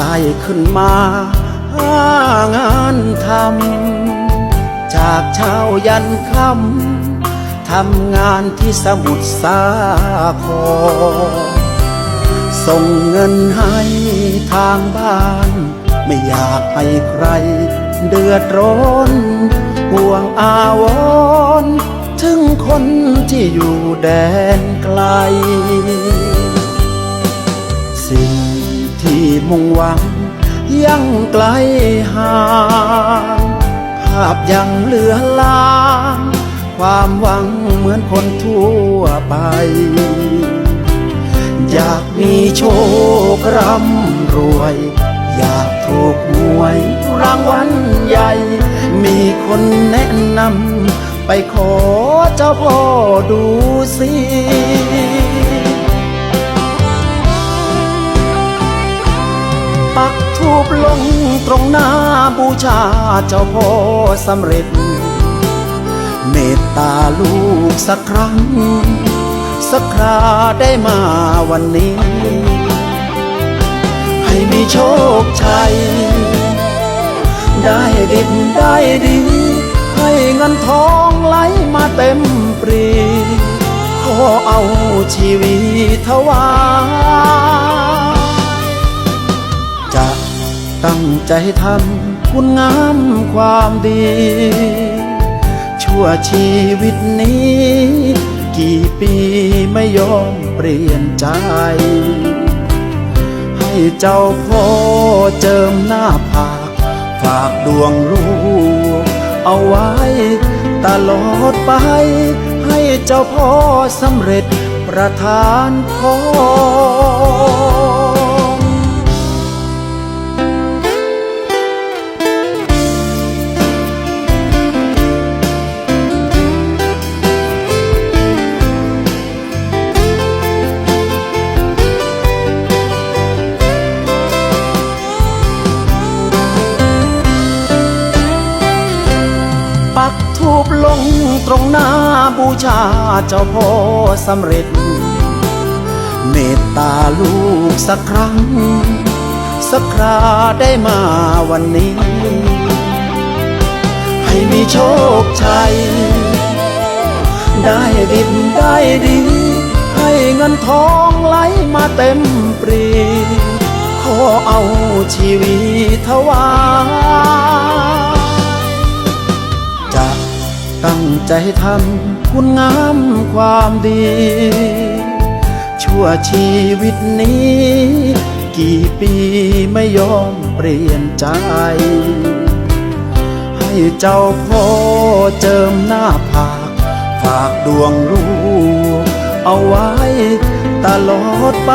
ได้ขึ้นมาหางานทำจากเช้ายันค่ำทำงานที่สมุทรสาครส่งเงินให้ทางบ้าน ไม่อยากให้ใครเดือดร้อนห่วงอาวรถึงคนที่อยู่แดนไกล มุ่งหวัง ยังไกลห่างภาพยังเหลือลาง ความหวังเหมือนคนทั่วไป อยากมีโชคร่ำรวย อยากถูกหวยรางวัลใหญ่ มีคนแนะนำไปขอเจ้าพ่อดูสิ ปักทูบลงตรงหน้าบูชาเจ้าพ่อสำเร็จ เมตตาลูกสักครั้ง สักคราได้มาวันนี้ ให้มีโชคชัย ได้ดิบได้ดี ให้เงินทองไหลมาเต็มปรีขอเอาชีวิตถวาย ใจทำคุณงามความดี ชั่วชีวิตนี้ กี่ปีไม่ยอมเปลี่ยนใจ ให้เจ้าพ่อเจิมหน้าผากฝากดวงลูกเอาไว้ ตลอดไป ให้เจ้าพ่อสำเร็จประทานพร บูชาเจ้าพ่อสำเร็จ เมตตาลูกสักครั้ง สักคราได้มาวันนี้ ให้มีโชคชัย ได้ดิบได้ดี ให้เงินทองไหลมาเต็มปรี ขอเอาชีวิตถวาย ใจทำคุณงามความดี ชั่วชีวิตนี้ กี่ปีไม่ยอมเปลี่ยนใจ ให้เจ้าพ่อเจิมหน้าผาก ฝากดวงลูกเอาไว้ ตลอดไป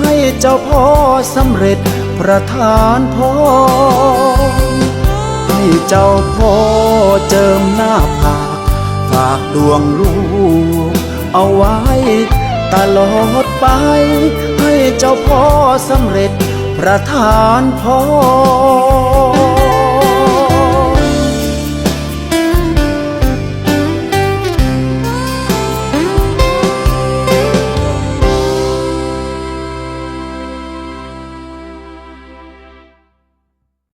ให้เจ้าพ่อสำเร็จประทานพรให้เจ้าพ่อเจิมหน้าผากากดวงลูกเอาไว้ ตลอดไป ให้เจ้าพ่อสำเร็จประทานพร